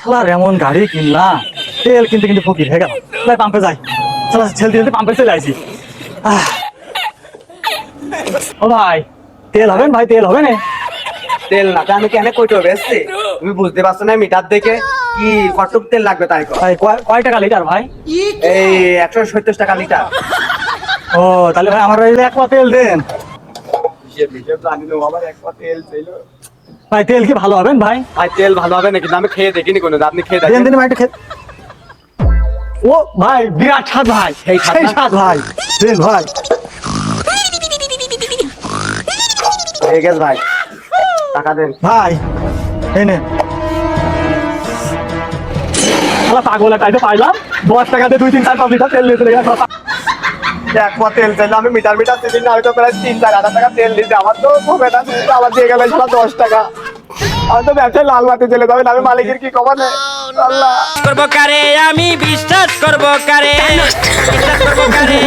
শালার এমন গাড়ি কিনলাম তেল কিনতে কিন্তু ফকির হয়ে গেল। ভাই পাম্পে যাই। শালা ছেল দিতে পাম্পে চলে আইছি। আহ। ও ভাই তেল হবেন ভাই তেল হবে না? তেল না আমি কেন কইটো বেসছি তুমি বুঝতে পারছ না মিটার দেখে কি কটক তেল লাগবে তাই। ভাই কয়- কয় টাকা লিটার ভাই? এই একশো সত্তর টাকা লিটার। ও তাহলে ভাই আমার এক পা তেল দেন। আমার এক পা তেল ছিল ভাই তেল কি ভালো হবেন ভাই? ভাই তেল ভালো হবে না কিন্তু আমি খেয়ে দেখিনি কোনো আপনি খেয়ে দেখেন। দিন ভাই একটু খেত ও ভাই বিরাট স্বাদ ভাই। সেই স্বাদ ভাই। দেন ভাই। হয়ে গেছে ভাই। টাকা দেন। ভাই এই নে। শালা পাগল তাই তো পাইলাম। দশ টাকাতে দুই তিন চার পাঁচ লিটার তেল নিয়ে গেল এক পা তেল চাইলে আমি মিটার মিটার দিন না আমি তো প্রায় তিন চার হাজার টাকা তেল দিতে আমার তো হবে না আমার দিয়ে গেলে দশ টাকা। আমি তো ব্যবসায় লাল বাতি চলে যাবে আমি মালিকের কি খবর নেই? আল্লাহ। করব কারে? আমি বিশ্বাস করব কারে? বিশ্বাস করব কারে?